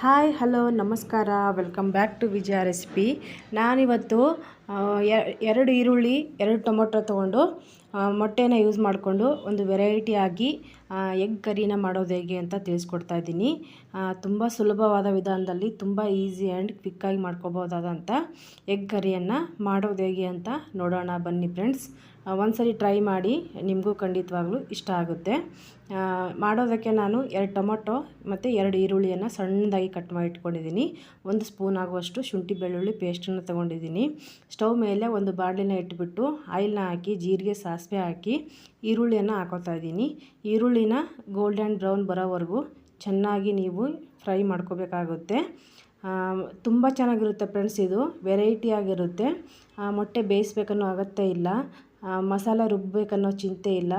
Hi, hello, ನಮಸ್ಕಾರ. Welcome back to Vijaya recipe. ನಾನಿವತ್ತು ಎರಡು ಈರುಳ್ಳಿ, ಎರಡು ಟೊಮೊಟೊ ತೊಗೊಂಡು ಮೊಟ್ಟೆನ ಯೂಸ್ ಮಾಡಿಕೊಂಡು ಒಂದು ವೆರೈಟಿಯಾಗಿ ಎಗ್ ಕರಿನ ಮಾಡೋದು ಹೇಗೆ ಅಂತ ತಿಳಿಸ್ಕೊಡ್ತಾ ಇದ್ದೀನಿ. ತುಂಬ ಸುಲಭವಾದ ವಿಧಾನದಲ್ಲಿ ತುಂಬ ಈಸಿ ಆ್ಯಂಡ್ ಕ್ವಿಕ್ಕಾಗಿ ಮಾಡ್ಕೋಬೋದಾದಂಥ ಎಗ್ ಕರಿಯನ್ನು ಮಾಡೋದು ಹೇಗೆ ಅಂತ ನೋಡೋಣ. ಬನ್ನಿ ಫ್ರೆಂಡ್ಸ್. ಒಂದ್ಸರಿ ಟ್ರೈ ಮಾಡಿ ನಿಮಗೂ ಖಂಡಿತವಾಗ್ಲೂ ಇಷ್ಟ ಆಗುತ್ತೆ. ಮಾಡೋದಕ್ಕೆ ನಾನು ಎರಡು ಟೊಮೊಟೊ ಮತ್ತು ಎರಡು ಈರುಳ್ಳಿಯನ್ನು ಸಣ್ಣದಾಗಿ ಕಟ್ ಮಾಡಿ ಇಟ್ಕೊಂಡಿದ್ದೀನಿ. ಒಂದು ಸ್ಪೂನ್ ಆಗುವಷ್ಟು ಶುಂಠಿ ಬೆಳ್ಳುಳ್ಳಿ ಪೇಸ್ಟನ್ನು ತೊಗೊಂಡಿದ್ದೀನಿ. ಸ್ಟವ್ ಮೇಲೆ ಒಂದು ಬಾಣಲಿನ ಇಟ್ಬಿಟ್ಟು ಆಯಿಲ್ನ ಹಾಕಿ, ಜೀರಿಗೆ, ಸಾಸಿವೆ ಹಾಕಿ ಈರುಳ್ಳಿಯನ್ನು ಹಾಕೋತಾ ಇದ್ದೀನಿ. ಈರುಳ್ಳಿನ ಗೋಲ್ಡನ್ ಬ್ರೌನ್ ಬರೋವರೆಗೂ ಚೆನ್ನಾಗಿ ನೀವು ಫ್ರೈ ಮಾಡ್ಕೋಬೇಕಾಗುತ್ತೆ. ತುಂಬ ಚೆನ್ನಾಗಿರುತ್ತೆ ಫ್ರೆಂಡ್ಸ್ ಇದು. ವೆರೈಟಿಯಾಗಿರುತ್ತೆ ಮೊಟ್ಟೆ ಬೇಯಿಸ್ಬೇಕನ್ನೋ ಅಗತ್ಯ ಇಲ್ಲ. ಮಸಾಲೆ ರುಬ್ಬಬೇಕನ್ನೋ ಚಿಂತೆ ಇಲ್ಲ.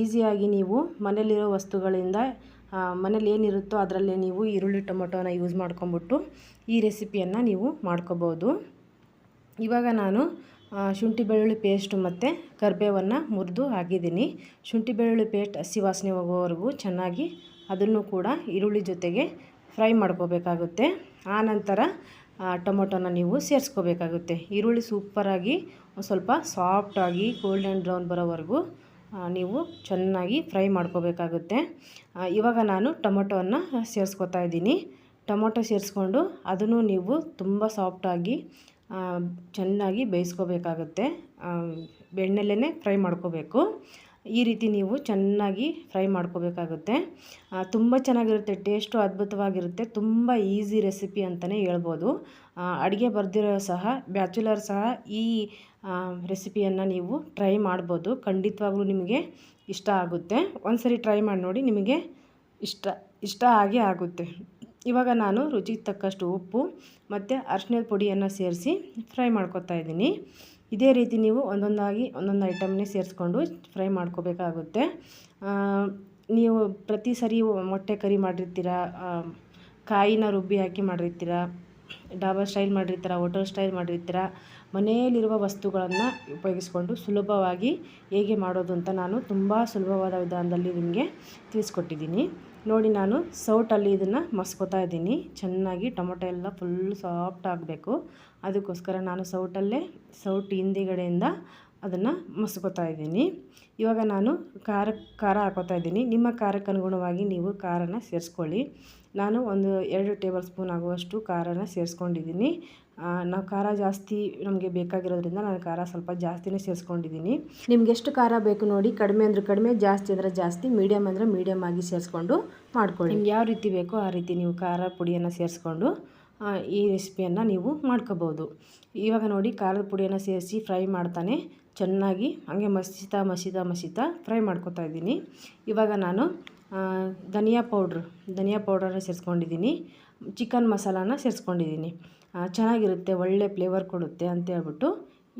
ಈಸಿಯಾಗಿ ನೀವು ಮನೇಲಿರೋ ವಸ್ತುಗಳಿಂದ ಮನೇಲಿ ಏನಿರುತ್ತೋ ಅದರಲ್ಲೇ ನೀವು ಈರುಳ್ಳಿ ಟೊಮೊಟೊನ ಯೂಸ್ ಮಾಡ್ಕೊಂಬಿಟ್ಟು ಈ ರೆಸಿಪಿಯನ್ನು ನೀವು ಮಾಡ್ಕೋಬೋದು. ಇವಾಗ ನಾನು ಶುಂಠಿ ಬೆಳ್ಳುಳ್ಳಿ ಪೇಸ್ಟು ಮತ್ತು ಕರ್ಬೇವನ್ನು ಮುರಿದು ಹಾಕಿದ್ದೀನಿ. ಶುಂಠಿ ಬೆಳ್ಳುಳ್ಳಿ ಪೇಸ್ಟ್ ಹಸಿ ವಾಸನೆ ಹೋಗೋವರೆಗೂ ಚೆನ್ನಾಗಿ ಅದನ್ನು ಕೂಡ ಈರುಳ್ಳಿ ಜೊತೆಗೆ ಫ್ರೈ ಮಾಡ್ಕೋಬೇಕಾಗುತ್ತೆ. ಆನಂತರ ಟೊಮೊಟೊನ ನೀವು ಸೇರಿಸ್ಕೋಬೇಕಾಗುತ್ತೆ. ಈರುಳ್ಳಿ ಸೂಪರಾಗಿ ಸ್ವಲ್ಪ ಸಾಫ್ಟಾಗಿ ಗೋಲ್ಡನ್ ಬ್ರೌನ್ ಬರೋವರೆಗೂ ನೀವು ಚೆನ್ನಾಗಿ ಫ್ರೈ ಮಾಡ್ಕೋಬೇಕಾಗುತ್ತೆ. ಇವಾಗ ನಾನು ಟೊಮೊಟೊವನ್ನು ಸೇರಿಸ್ಕೊತಾ ಇದ್ದೀನಿ. ಟೊಮೊಟೊ ಸೇರಿಸ್ಕೊಂಡು ಅದನ್ನು ನೀವು ತುಂಬ ಸಾಫ್ಟಾಗಿ ಚೆನ್ನಾಗಿ ಬೇಯಿಸ್ಕೋಬೇಕಾಗುತ್ತೆ. ಬೆಣ್ಣೆಲ್ಲೇ ಫ್ರೈ ಮಾಡ್ಕೋಬೇಕು. ಈ ರೀತಿ ನೀವು ಚೆನ್ನಾಗಿ ಫ್ರೈ ಮಾಡ್ಕೋಬೇಕಾಗುತ್ತೆ. ತುಂಬ ಚೆನ್ನಾಗಿರುತ್ತೆ ಟೇಸ್ಟು ಅದ್ಭುತವಾಗಿರುತ್ತೆ, ತುಂಬ ಈಸಿ ರೆಸಿಪಿ ಅಂತಲೇ ಹೇಳ್ಬೋದು. ಅಡುಗೆ ಬರ್ದಿರೋ ಸಹ ಬ್ಯಾಚುಲರ್ ಸಹ ಈ ರೆಸಿಪಿಯನ್ನು ನೀವು ಟ್ರೈ ಮಾಡ್ಬೋದು. ಖಂಡಿತವಾಗ್ಲೂ ನಿಮಗೆ ಇಷ್ಟ ಆಗುತ್ತೆ. ಒಂದ್ಸರಿ ಟ್ರೈ ಮಾಡಿ ನೋಡಿ ನಿಮಗೆ ಇಷ್ಟ ಇಷ್ಟ ಆಗೇ ಆಗುತ್ತೆ. ಇವಾಗ ನಾನು ರುಚಿಗೆ ತಕ್ಕಷ್ಟು ಉಪ್ಪು ಮತ್ತು ಅರ್ಶಿನದ ಪುಡಿಯನ್ನು ಸೇರಿಸಿ ಫ್ರೈ ಮಾಡ್ಕೊತಾ ಇದ್ದೀನಿ. ಇದೇ ರೀತಿ ನೀವು ಒಂದೊಂದಾಗಿ ಒಂದೊಂದು ಐಟಮ್ನೇ ಸೇರಿಸ್ಕೊಂಡು ಫ್ರೈ ಮಾಡ್ಕೋಬೇಕಾಗುತ್ತೆ. ನೀವು ಪ್ರತಿ ಸರಿ ಮೊಟ್ಟೆ ಕರಿ ಮಾಡಿರ್ತೀರ ಕಾಯಿನ ರುಬ್ಬಿ ಹಾಕಿ ಮಾಡಿರ್ತೀರ, ಡಾಬಾ ಸ್ಟೈಲ್ ಮಾಡಿರ್ತೀರ, ಹೋಟೆಲ್ ಸ್ಟೈಲ್ ಮಾಡಿರ್ತೀರ, ಮನೆಯಲ್ಲಿರುವ ವಸ್ತುಗಳನ್ನು ಉಪಯೋಗಿಸ್ಕೊಂಡು ಸುಲಭವಾಗಿ ಹೇಗೆ ಮಾಡೋದು ಅಂತ ನಾನು ತುಂಬ ಸುಲಭವಾದ ವಿಧಾನದಲ್ಲಿ ನಿಮಗೆ ತಿಳಿಸ್ಕೊಟ್ಟಿದ್ದೀನಿ. ನೋಡಿ ನಾನು ಸೌಟಲ್ಲಿ ಇದನ್ನು ಮಸ್ಕೋತಾ ಇದ್ದೀನಿ. ಚೆನ್ನಾಗಿ ಟೊಮೊಟೊ ಎಲ್ಲ ಫುಲ್ ಸಾಫ್ಟ್ ಆಗಬೇಕು. ಅದಕ್ಕೋಸ್ಕರ ನಾನು ಸೌಟಲ್ಲೇ ಸೌಟ್ ಹಿಂದಿಗಡೆಯಿಂದ ಅದನ್ನು ಮಸ್ಕೋತಾ ಇದ್ದೀನಿ. ಇವಾಗ ನಾನು ಖಾರ ಖಾರ ಹಾಕೋತಾ ಇದ್ದೀನಿ. ನಿಮ್ಮ ಖಾರಕ್ಕೆ ಅನುಗುಣವಾಗಿ ನೀವು ಖಾರನ ಸೇರಿಸ್ಕೊಳ್ಳಿ. ನಾನು ಒಂದು ಎರಡು ಟೇಬಲ್ ಸ್ಪೂನ್ ಆಗುವಷ್ಟು ಖಾರನ ಸೇರಿಸ್ಕೊಂಡಿದ್ದೀನಿ. ನಾವು ಖಾರ ಜಾಸ್ತಿ ನಮಗೆ ಬೇಕಾಗಿರೋದ್ರಿಂದ ನಾನು ಖಾರ ಸ್ವಲ್ಪ ಜಾಸ್ತಿನೇ ಸೇರಿಸ್ಕೊಂಡಿದ್ದೀನಿ. ನಿಮ್ಗೆ ಎಷ್ಟು ಖಾರ ಬೇಕು ನೋಡಿ, ಕಡಿಮೆ ಅಂದರೆ ಕಡಿಮೆ, ಜಾಸ್ತಿ ಅಂದರೆ ಜಾಸ್ತಿ ಮೀಡಿಯಮ್ ಅಂದರೆ ಮೀಡಿಯಮ್ ಆಗಿ ಸೇರಿಸ್ಕೊಂಡು ಮಾಡ್ಕೊಳ್ಳಿ. ನಿಮ್ಗೆ ಯಾವ ರೀತಿ ಬೇಕೋ ಆ ರೀತಿ ನೀವು ಖಾರ ಪುಡಿಯನ್ನು ಸೇರಿಸ್ಕೊಂಡು ಈ ರೆಸಿಪಿಯನ್ನು ನೀವು ಮಾಡ್ಕೋಬೋದು. ಇವಾಗ ನೋಡಿ, ಖಾರದ ಪುಡಿಯನ್ನು ಸೇರಿಸಿ ಫ್ರೈ ಮಾಡ್ತಾನೆ. ಚೆನ್ನಾಗಿ ಹಾಗೆ ಮಸೀತಾ ಮಸೀತಾ ಮಸೀತಾ ಫ್ರೈ ಮಾಡ್ಕೊತಾ ಇದ್ದೀನಿ. ಇವಾಗ ನಾನು ಧನಿಯಾ ಪೌಡ್ರ್ ಧನಿಯಾ ಪೌಡ್ರನ್ನ ಸೇರಿಸ್ಕೊಂಡಿದ್ದೀನಿ. ಚಿಕನ್ ಮಸಾಲಾನ ಸೇರಿಸ್ಕೊಂಡಿದ್ದೀನಿ. ಚೆನ್ನಾಗಿರುತ್ತೆ, ಒಳ್ಳೆ ಫ್ಲೇವರ್ ಕೊಡುತ್ತೆ ಅಂತ ಹೇಳ್ಬಿಟ್ಟು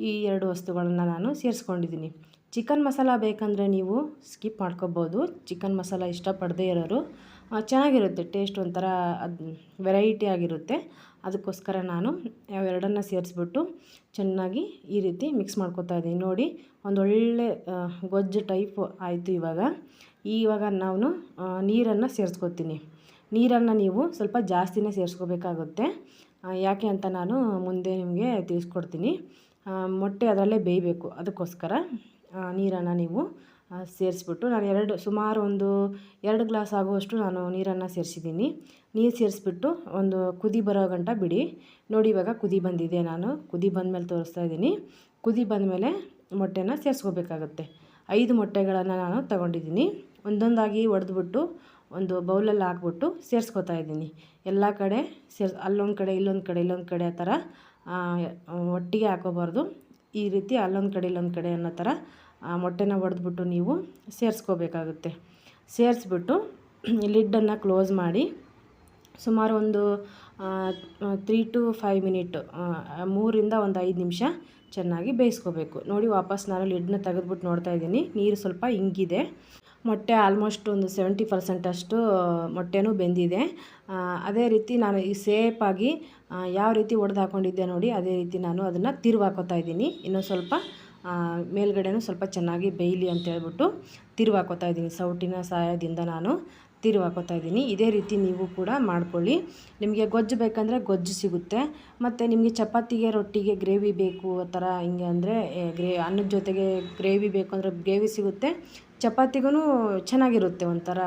ಈ ಎರಡು ವಸ್ತುಗಳನ್ನು ನಾನು ಸೇರಿಸ್ಕೊಂಡಿದ್ದೀನಿ. ಚಿಕನ್ ಮಸಾಲ ಬೇಕಂದರೆ ನೀವು ಸ್ಕಿಪ್ ಮಾಡ್ಕೋಬೋದು. ಚಿಕನ್ ಮಸಾಲ ಇಷ್ಟಪಡದೇ ಇರೋರು ಚೆನ್ನಾಗಿರುತ್ತೆ ಟೇಸ್ಟ್ ಒಂಥರ ಅದು ವೆರೈಟಿ ಆಗಿರುತ್ತೆ. ಅದಕ್ಕೋಸ್ಕರ ನಾನು ಅವೆರಡನ್ನು ಸೇರಿಸ್ಬಿಟ್ಟು ಚೆನ್ನಾಗಿ ಈ ರೀತಿ ಮಿಕ್ಸ್ ಮಾಡ್ಕೊತಾ ಇದ್ದೀನಿ. ನೋಡಿ, ಒಂದೊಳ್ಳೆ ಗೊಜ್ಜು ಟೈಪ್ ಆಯಿತು ಇವಾಗ. ಇವಾಗ ನಾನು ನೀರನ್ನು ಸೇರಿಸ್ಕೊತೀನಿ. ನೀರನ್ನು ನೀವು ಸ್ವಲ್ಪ ಜಾಸ್ತಿನೇ ಸೇರಿಸ್ಕೋಬೇಕಾಗುತ್ತೆ. ಯಾಕೆ ಅಂತ ನಾನು ಮುಂದೆ ನಿಮಗೆ ತಿಳಿಸ್ಕೊಡ್ತೀನಿ. ಮೊಟ್ಟೆ ಅದರಲ್ಲೇ ಬೇಯಬೇಕು. ಅದಕ್ಕೋಸ್ಕರ ನೀರನ್ನು ನೀವು ಸೇರಿಸ್ಬಿಟ್ಟು ನಾನು ಎರಡು, ಸುಮಾರು ಒಂದು ಎರಡು ಗ್ಲಾಸ್ ಆಗುವಷ್ಟು ನಾನು ನೀರನ್ನು ಸೇರಿಸಿದ್ದೀನಿ. ನೀರು ಸೇರಿಸ್ಬಿಟ್ಟು ಒಂದು ಕುದಿ ಬರೋ ಗಂಟ ಬಿಡಿ. ನೋಡಿ ಇವಾಗ ಕುದಿ ಬಂದಿದೆ ನಾನು. ಕುದಿ ಬಂದ ಮೇಲೆ ತೋರಿಸ್ತಾ ಇದ್ದೀನಿ. ಕುದಿ ಬಂದಮೇಲೆ ಮೊಟ್ಟೆನ ಸೇರಿಸ್ಕೋಬೇಕಾಗುತ್ತೆ. ಐದು ಮೊಟ್ಟೆಗಳನ್ನು ನಾನು ತಗೊಂಡಿದ್ದೀನಿ. ಒಂದೊಂದಾಗಿ ಒಡೆದ್ಬಿಟ್ಟು ಒಂದು ಬೌಲಲ್ಲಿ ಹಾಕ್ಬಿಟ್ಟು ಸೇರಿಸ್ಕೊತಾ ಇದ್ದೀನಿ. ಎಲ್ಲ ಕಡೆ ಸೇರ್ಸ್, ಅಲ್ಲೊಂದು ಕಡೆ, ಇಲ್ಲೊಂದು ಕಡೆ ಇಲ್ಲೊಂದು ಕಡೆ ಆ ಥರ ಒಟ್ಟಿಗೆ ಹಾಕೋಬಾರ್ದು. ಈ ರೀತಿ ಅಲ್ಲೊಂದು ಕಡೆ, ಇಲ್ಲೊಂದು ಕಡೆ ಅನ್ನೋ ಥರ ಆ ಮೊಟ್ಟೆನ ಒಡೆದ್ಬಿಟ್ಟು ನೀವು ಸೇರಿಸ್ಕೋಬೇಕಾಗುತ್ತೆ. ಸೇರಿಸ್ಬಿಟ್ಟು ಲಿಡ್ಡನ್ನು ಕ್ಲೋಸ್ ಮಾಡಿ ಸುಮಾರು ಒಂದು ತ್ರೀ ಟು ಫೈವ್ ಮಿನಿಟ್ ಮೂರಿಂದ ಒಂದು ಐದು ನಿಮಿಷ ಚೆನ್ನಾಗಿ ಬೇಯಿಸ್ಕೋಬೇಕು. ನೋಡಿ ವಾಪಸ್ ನಾನು ಲಿಡ್ನ ತೆಗೆದ್ಬಿಟ್ಟು ನೋಡ್ತಾ ಇದ್ದೀನಿ. ನೀರು ಸ್ವಲ್ಪ ಹಿಂಗಿದೆ ಮೊಟ್ಟೆ ಆಲ್ಮೋಸ್ಟ್ ಒಂದು ಸೆವೆಂಟಿ ಪರ್ಸೆಂಟಷ್ಟು ಮೊಟ್ಟೆನೂ ಬೆಂದಿದೆ. ಅದೇ ರೀತಿ ನಾನು ಈ ಸೇಫಾಗಿ ಯಾವ ರೀತಿ ಒಡೆದು ಹಾಕ್ಕೊಂಡಿದ್ದೆ ನೋಡಿ, ಅದೇ ರೀತಿ ನಾನು ಅದನ್ನು ತಿರುವು ಹಾಕೋತಾ ಇದ್ದೀನಿ. ಇನ್ನೊಂದು ಸ್ವಲ್ಪ ಮೇಲ್ಗಡೆನೂ ಸ್ವಲ್ಪ ಚೆನ್ನಾಗಿ ಬೇಯಲಿ ಅಂತ ಹೇಳ್ಬಿಟ್ಟು ತಿರುವು ಹಾಕೋತಾ ಇದ್ದೀನಿ. ಸೌಟಿನ ಸಹಾಯದಿಂದ ನಾನು ತಿರುವು ಹಾಕೋತಾ ಇದ್ದೀನಿ. ಇದೇ ರೀತಿ ನೀವು ಕೂಡ ಮಾಡ್ಕೊಳ್ಳಿ. ನಿಮಗೆ ಗೊಜ್ಜು ಬೇಕಂದರೆ ಗೊಜ್ಜು ಸಿಗುತ್ತೆ. ಮತ್ತು ನಿಮಗೆ ಚಪಾತಿಗೆ, ರೊಟ್ಟಿಗೆ ಗ್ರೇವಿ ಬೇಕು ಆ ಥರ ಹಿಂಗೆ ಅಂದರೆ ಗ್ರೇ, ಅನ್ನದ ಜೊತೆಗೆ ಗ್ರೇವಿ ಬೇಕು ಅಂದರೆ ಗ್ರೇವಿ ಸಿಗುತ್ತೆ. ಚಪಾತಿಗೂ ಚೆನ್ನಾಗಿರುತ್ತೆ ಒಂಥರ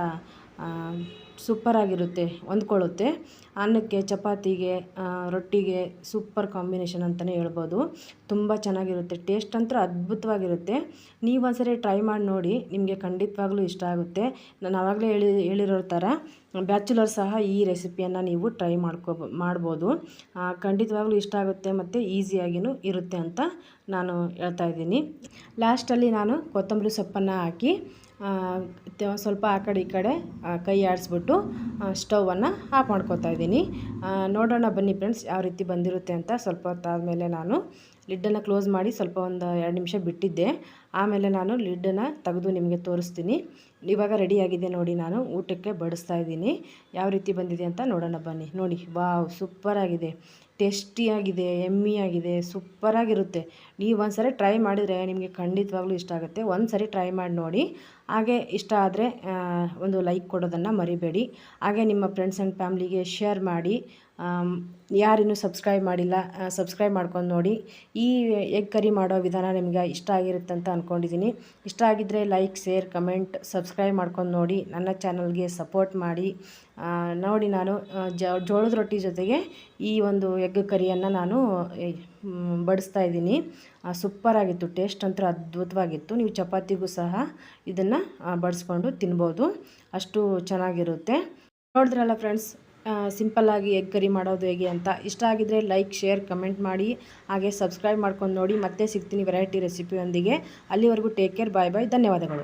ಸೂಪರಾಗಿರುತ್ತೆ, ಹೊಂದ್ಕೊಳ್ಳುತ್ತೆ. ಅನ್ನಕ್ಕೆ, ಚಪಾತಿಗೆ ರೊಟ್ಟಿಗೆ ಸೂಪರ್ ಕಾಂಬಿನೇಷನ್ ಅಂತಲೇ ಹೇಳ್ಬೋದು. ತುಂಬ ಚೆನ್ನಾಗಿರುತ್ತೆ, ಟೇಸ್ಟ್ ಅಂತೂ ಅದ್ಭುತವಾಗಿರುತ್ತೆ. ನೀವು ಒಂದ್ಸರಿ ಟ್ರೈ ಮಾಡಿ ನೋಡಿ, ನಿಮಗೆ ಖಂಡಿತವಾಗ್ಲೂ ಇಷ್ಟ ಆಗುತ್ತೆ. ನಾನು ಆವಾಗಲೇ ಹೇಳಿ ಹೇಳಿರೋ ಥರ, ಬ್ಯಾಚುಲರ್ ಸಹ ಈ ರೆಸಿಪಿಯನ್ನು ನೀವು ಟ್ರೈ ಮಾಡ್ಕೋ, ಮಾಡ್ಬೋದು. ಖಂಡಿತವಾಗ್ಲೂ ಇಷ್ಟ ಆಗುತ್ತೆ ಮತ್ತು ಈಸಿಯಾಗಿಯೂ ಇರುತ್ತೆ ಅಂತ ನಾನು ಹೇಳ್ತಾ ಇದ್ದೀನಿ. ಲಾಸ್ಟಲ್ಲಿ ನಾನು ಕೊತ್ತಂಬರಿ ಸೊಪ್ಪನ್ನು ಹಾಕಿ ಸ್ವಲ್ಪ ಆ ಕಡೆ ಈ ಕಡೆ ಕೈ ಆಡಿಸ್ಬಿಟ್ಟು ಸ್ಟವನ್ನು ಆಫ್ ಮಾಡ್ಕೊತಾ ಇದ್ದೀನಿ. ನೋಡೋಣ ಬನ್ನಿ ಫ್ರೆಂಡ್ಸ್ ಯಾವ ರೀತಿ ಬಂದಿರುತ್ತೆ ಅಂತ. ಸ್ವಲ್ಪ ಹೊತ್ತಾದಮೇಲೆ ನಾನು ಲಿಡ್ಡನ್ನು ಕ್ಲೋಸ್ ಮಾಡಿ ಸ್ವಲ್ಪ ಒಂದು ಎರಡು ನಿಮಿಷ ಬಿಟ್ಟಿದ್ದೆ. ಆಮೇಲೆ ನಾನು ಲಿಡ್ಡನ್ನು ತೆಗೆದು ನಿಮಗೆ ತೋರಿಸ್ತೀನಿ. ಇವಾಗ ರೆಡಿಯಾಗಿದೆ ನೋಡಿ ನಾನು, ಊಟಕ್ಕೆ ಬಡಿಸ್ತಾ ಇದ್ದೀನಿ. ಯಾವ ರೀತಿ ಬಂದಿದೆ ಅಂತ ನೋಡೋಣ ಬನ್ನಿ. ನೋಡಿ, ವಾವ್ ಸೂಪರಾಗಿದೆ ಟೇಸ್ಟಿಯಾಗಿದೆ ಎಮ್ಮಿಯಾಗಿದೆ ಸೂಪರಾಗಿರುತ್ತೆ ನೀವು ಒಂದು ಸರಿ ಟ್ರೈ ಮಾಡಿದರೆ ನಿಮಗೆ ಖಂಡಿತವಾಗ್ಲೂ ಇಷ್ಟ ಆಗುತ್ತೆ. ಒಂದು ಸರಿ ಟ್ರೈ ಮಾಡಿ ನೋಡಿ. ಹಾಗೆ ಇಷ್ಟ ಆದರೆ ಒಂದು ಲೈಕ್ ಕೊಡೋದನ್ನು ಮರಿಬೇಡಿ. ಹಾಗೆ ನಿಮ್ಮ ಫ್ರೆಂಡ್ಸ್ ಆ್ಯಂಡ್ ಫ್ಯಾಮ್ಲಿಗೆ ಶೇರ್ ಮಾಡಿ. ಯಾರಿನ್ನೂ ಸಬ್ಸ್ಕ್ರೈಬ್ ಮಾಡಿಲ್ಲ ಸಬ್ಸ್ಕ್ರೈಬ್ ಮಾಡ್ಕೊಂಡು ನೋಡಿ. ಈ ಎಗ್ ಕರಿ ಮಾಡೋ ವಿಧಾನ ನಿಮಗೆ ಇಷ್ಟ ಆಗಿರುತ್ತೆ ಅಂತ ಅಂದ್ಕೊಂಡಿದ್ದೀನಿ ಇಷ್ಟ ಆಗಿದ್ದರೆ ಲೈಕ್ ಶೇರ್ ಕಮೆಂಟ್ ಸಬ್ಸ್ಕ್ರೈಬ್ ಮಾಡ್ಕೊಂಡು ನೋಡಿ. ನನ್ನ ಚಾನಲ್ಗೆ ಸಪೋರ್ಟ್ ಮಾಡಿ. ನೋಡಿ ನಾನು ಜೋಳದ ರೊಟ್ಟಿ ಜೊತೆಗೆ ಈ ಒಂದು ಎಗ್ ಕರಿಯನ್ನು ನಾನು ಬಡಿಸ್ತಾ ಇದ್ದೀನಿ. ಸೂಪರಾಗಿತ್ತು ಟೇಸ್ಟ್ ಅಂತೂ ಅದ್ಭುತವಾಗಿತ್ತು. ನೀವು ಚಪಾತಿಗೂ ಸಹ ಇದನ್ನು ಬಡಿಸ್ಕೊಂಡು ತಿನ್ಬೋದು. ಅಷ್ಟು ಚೆನ್ನಾಗಿರುತ್ತೆ. ನೋಡಿದ್ರಲ್ಲ ಫ್ರೆಂಡ್ಸ್ ಸಿಂಪಲ್ಲಾಗಿ ಎಗ್ ಕರಿ ಮಾಡೋದು ಹೇಗೆ ಅಂತ. ಇಷ್ಟ ಆಗಿದ್ರೆ ಲೈಕ್ ಶೇರ್ ಕಮೆಂಟ್ ಮಾಡಿ. ಹಾಗೆ ಸಬ್ಸ್ಕ್ರೈಬ್ ಮಾಡ್ಕೊಂಡು ನೋಡಿ. ಮತ್ತೆ ಸಿಗ್ತೀನಿ ವೆರೈಟಿ ರೆಸಿಪಿಯೊಂದಿಗೆ ಅಲ್ಲಿವರೆಗೂ ಟೇಕ್ ಕೇರ್ ಬಾಯ್ ಬಾಯ್ ಧನ್ಯವಾದಗಳು.